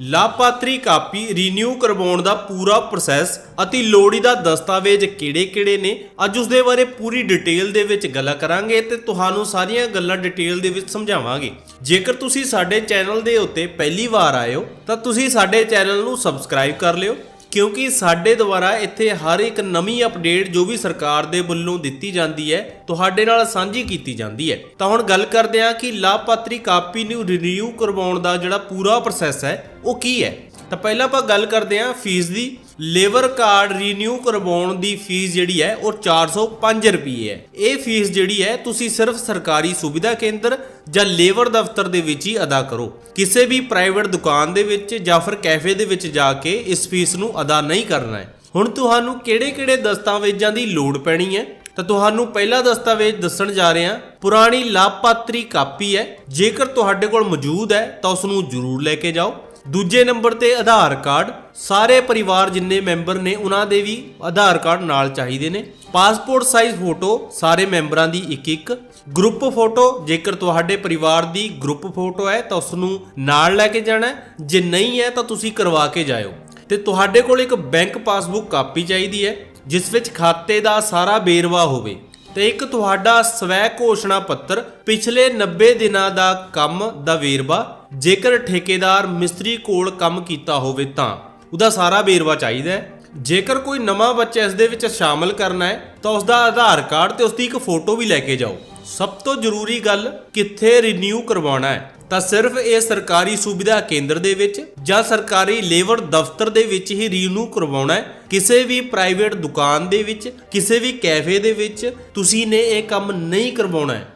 ਲਾਭਪਾਤਰੀ copy renew ਕਰਵਾਉਣ ਦਾ ਪੂਰਾ ਪ੍ਰੋਸੈਸ ਅਤੇ ਲੋੜੀਦਾ ਦਸਤਾਵੇਜ਼ ਕਿਹੜੇ-ਕਿਹੜੇ ਨੇ, ਅੱਜ ਉਸ ਦੇ ਬਾਰੇ ਪੂਰੀ ਡਿਟੇਲ ਦੇ ਵਿੱਚ ਗੱਲਾਂ ਕਰਾਂਗੇ ਤੇ ਤੁਹਾਨੂੰ ਸਾਰੀਆਂ ਗੱਲਾਂ ਡਿਟੇਲ ਦੇ ਵਿੱਚ ਸਮਝਾਵਾਂਗੇ। ਜੇਕਰ ਤੁਸੀਂ ਸਾਡੇ ਚੈਨਲ ਦੇ ਉੱਤੇ ਪਹਿਲੀ ਵਾਰ ਆਏ ਹੋ, ਤਾਂ ਤੁਸੀਂ ਸਾਡੇ ਚੈਨਲ ਨੂੰ ਸਬਸਕ੍ਰਾਈਬ ਕਰ ਲਿਓ ਕਿਉਂਕਿ ਸਾਡੇ ਦੁਆਰਾ ਇੱਥੇ ਹਰ ਇੱਕ ਨਵੀਂ ਅਪਡੇਟ ਜੋ ਵੀ ਸਰਕਾਰ ਦੇ ਵੱਲੋਂ ਦਿੱਤੀ ਜਾਂਦੀ ਹੈ, ਤੁਹਾਡੇ ਨਾਲ ਸਾਂਝੀ ਕੀਤੀ ਜਾਂਦੀ ਹੈ। ਤਾਂ ਹੁਣ ਗੱਲ ਕਰਦੇ ਹਾਂ ਕਿ ਲਾਭਪਾਤਰੀ ਕਾਪੀ ਨੂੰ ਰਿਨਿਊ ਕਰਵਾਉਣ ਦਾ ਜਿਹੜਾ ਪੂਰਾ ਪ੍ਰੋਸੈਸ ਹੈ, ਉਹ ਕੀ ਹੈ? ਤਾਂ ਪਹਿਲਾਂ ਆਪਾਂ ਗੱਲ ਕਰਦੇ ਹਾਂ ਫੀਸ ਦੀ। ਲੇਬਰ ਕਾਰਡ ਰੀਨਿਊ ਕਰਵਾਉਣ ਦੀ ਫੀਸ ਜਿਹੜੀ ਹੈ, ਉਹ 405 ਰੁਪਏ ਹੈ। ਇਹ ਫੀਸ ਜਿਹੜੀ ਹੈ, ਤੁਸੀਂ ਸਿਰਫ ਸਰਕਾਰੀ ਸੁਵਿਧਾ ਕੇਂਦਰ ਜਾਂ ਲੇਬਰ ਦਫ਼ਤਰ ਦੇ ਵਿੱਚ ਹੀ ਅਦਾ ਕਰੋ। ਕਿਸੇ ਵੀ ਪ੍ਰਾਈਵੇਟ ਦੁਕਾਨ ਦੇ ਵਿੱਚ ਜਾਂ ਫਿਰ ਕੈਫੇ ਦੇ ਵਿੱਚ ਜਾ ਕੇ ਇਸ ਫੀਸ ਨੂੰ ਅਦਾ ਨਹੀਂ ਕਰਨਾ ਹੈ। ਹੁਣ ਤੁਹਾਨੂੰ ਕਿਹੜੇ-ਕਿਹੜੇ ਦਸਤਾਵੇਜ਼ਾਂ ਦੀ ਲੋੜ ਪੈਣੀ ਹੈ? ਤਾਂ ਤੁਹਾਨੂੰ ਪਹਿਲਾ ਦਸਤਾਵੇਜ਼ ਦੱਸਣ ਜਾ ਰਹੇ ਹਾਂ। ਪੁਰਾਣੀ ਲਾਭਪਾਤਰੀ ਕਾਪੀ ਹੈ। ਜੇਕਰ ਤੁਹਾਡੇ ਕੋਲ ਮੌਜੂਦ ਹੈ, ਤਾਂ ਉਸ ਨੂੰ ਜ਼ਰੂਰ ਲੈ ਕੇ ਜਾਓ। ਦੂਜੇ ਨੰਬਰ ਤੇ ਆਧਾਰ ਕਾਰਡ। ਸਾਰੇ ਪਰਿਵਾਰ ਜਿੰਨੇ ਮੈਂਬਰ ਨੇ, ਉਹਨਾਂ ਦੇ ਵੀ ਆਧਾਰ ਕਾਰਡ ਨਾਲ ਚਾਹੀਦੇ ਨੇ। ਪਾਸਪੋਰਟ ਸਾਈਜ਼ ਫੋਟੋ ਸਾਰੇ ਮੈਂਬਰਾਂ ਦੀ ਇੱਕ ਇੱਕ ਗਰੁੱਪ ਫੋਟੋ ਜੇਕਰ ਤੁਹਾਡੇ ਪਰਿਵਾਰ ਦੀ ਗਰੁੱਪ ਫੋਟੋ ਹੈ, ਤਾਂ ਉਸ ਨੂੰ ਨਾਲ ਲੈ ਕੇ ਜਾਣਾ ਜੇ ਨਹੀਂ ਹੈ, ਤਾਂ ਤੁਸੀਂ ਕਰਵਾ ਕੇ ਜਾਇਓ। ਤੇ ਤੁਹਾਡੇ ਕੋਲ ਇੱਕ ਬੈਂਕ ਪਾਸਬੁੱਕ ਕਾਪੀ ਚਾਹੀਦੀ ਹੈ, ਜਿਸ ਵਿੱਚ ਖਾਤੇ ਦਾ ਸਾਰਾ ਵੇਰਵਾ ਹੋਵੇ। ਤੇ ਇੱਕ ਤੁਹਾਡਾ ਸਵੈ ਘੋਸ਼ਣਾ ਪੱਤਰ ਪਿਛਲੇ 90 ਦਿਨਾਂ ਦਾ ਕੰਮ ਦਾ ਵੇਰਵਾ ਜੇਕਰ ਠੇਕੇਦਾਰ ਮਿਸਤਰੀ ਕੋਲ ਕੰਮ ਕੀਤਾ ਹੋਵੇ ਤਾਂ ਉਹਦਾ ਸਾਰਾ ਵੇਰਵਾ ਚਾਹੀਦਾ ਹੈ। ਜੇਕਰ ਕੋਈ ਨਵਾਂ ਬੱਚਾ ਇਸ ਦੇ ਵਿੱਚ ਸ਼ਾਮਲ ਕਰਨਾ ਹੈ, ਤਾਂ ਉਸ ਦਾ ਆਧਾਰ ਕਾਰਡ ਤੇ ਉਸ ਦੀ ਇੱਕ ਫੋਟੋ ਵੀ ਲੈ ਕੇ ਜਾਓ। ਸਭ ਤੋਂ ਜ਼ਰੂਰੀ ਗੱਲ ਕਿੱਥੇ ਰੀਨਿਊ ਕਰਵਾਉਣਾ ਹੈ, ਤਾਂ ਸਿਰਫ ਇਹ ਸਰਕਾਰੀ ਸੁਵਿਧਾ ਕੇਂਦਰ ਦੇ ਵਿੱਚ ਜਾਂ ਸਰਕਾਰੀ ਲੇਬਰ ਦਫ਼ਤਰ ਦੇ ਵਿੱਚ ਹੀ ਰੀਨਿਊ ਕਰਵਾਉਣਾ ਹੈ। ਕਿਸੇ ਵੀ ਪ੍ਰਾਈਵੇਟ ਦੁਕਾਨ ਦੇ ਵਿੱਚ, ਕਿਸੇ ਵੀ ਕੈਫੇ ਦੇ ਵਿੱਚ ਤੁਸੀਂ ਨੇ ਇਹ ਕੰਮ ਨਹੀਂ ਕਰਵਾਉਣਾ ਹੈ।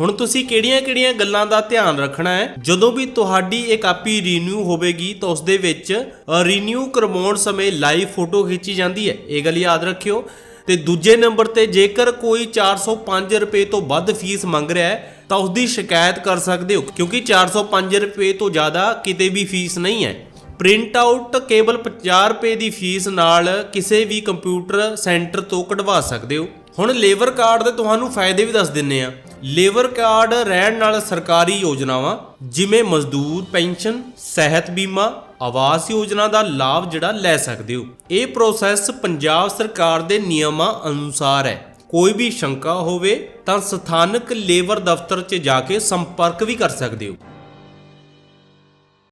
ਹੁਣ ਤੁਸੀਂ ਕਿਹੜੀਆਂ-ਕਿਹੜੀਆਂ ਗੱਲਾਂ ਦਾ ਧਿਆਨ ਰੱਖਣਾ ਹੈ? ਜਦੋਂ ਵੀ ਤੁਹਾਡੀ ਇਹ ਕਾਪੀ ਰੀਨਿਊ ਹੋਵੇਗੀ ਤਾਂ ਉਸ ਦੇ ਵਿੱਚ ਰੀਨਿਊ ਕਰਵਾਉਣ ਸਮੇਂ ਲਾਈਵ ਫੋਟੋ ਖਿੱਚੀ ਜਾਂਦੀ ਹੈ। ਇਹ ਗੱਲ ਯਾਦ ਰੱਖਿਓ। ਤੇ ਦੂਜੇ ਨੰਬਰ ਤੇ ਜੇਕਰ ਕੋਈ 405 ਰੁਪਏ ਤੋਂ ਵੱਧ ਫੀਸ ਮੰਗ ਰਿਹਾ ਹੈ, ਤਾਂ ਉਸ ਦੀ ਸ਼ਿਕਾਇਤ ਕਰ ਸਕਦੇ ਹੋ। ਕਿਉਂਕਿ 405 ਰੁਪਏ ਤੋਂ ਜ਼ਿਆਦਾ ਕਿਤੇ ਵੀ ਫੀਸ ਨਹੀਂ ਹੈ। ਪ੍ਰਿੰਟ ਆਊਟ ਕੇਵਲ 50 ਰੁਪਏ ਦੀ ਫੀਸ ਨਾਲ ਕਿਸੇ ਵੀ ਕੰਪਿਊਟਰ ਸੈਂਟਰ ਤੋਂ ਕਢਵਾ ਸਕਦੇ ਹੋ। ਹੁਣ ਲੇਬਰ ਕਾਰਡ ਦੇ ਤੁਹਾਨੂੰ ਫਾਇਦੇ ਵੀ ਦੱਸ ਦਿੰਨੇ ਆ। ਲੇਬਰ ਕਾਰਡ ਰਹਿਣ ਨਾਲ ਸਰਕਾਰੀ ਯੋਜਨਾਵਾਂ, ਜਿਵੇਂ ਮਜ਼ਦੂਰ ਪੈਨਸ਼ਨ, ਸਿਹਤ ਬੀਮਾ, ਆਵਾਸ ਯੋਜਨਾ ਦਾ ਲਾਭ ਜਿਹੜਾ ਲੈ ਸਕਦੇ ਹੋ। ਇਹ ਪ੍ਰੋਸੈਸ ਪੰਜਾਬ ਸਰਕਾਰ ਦੇ ਨਿਯਮਾਂ ਅਨੁਸਾਰ ਹੈ। ਕੋਈ ਵੀ ਸ਼ੰਕਾ ਹੋਵੇ ਤਾਂ ਸਥਾਨਕ ਲੇਬਰ ਦਫ਼ਤਰ 'ਚ ਜਾ ਕੇ ਸੰਪਰਕ ਵੀ ਕਰ ਸਕਦੇ ਹੋ।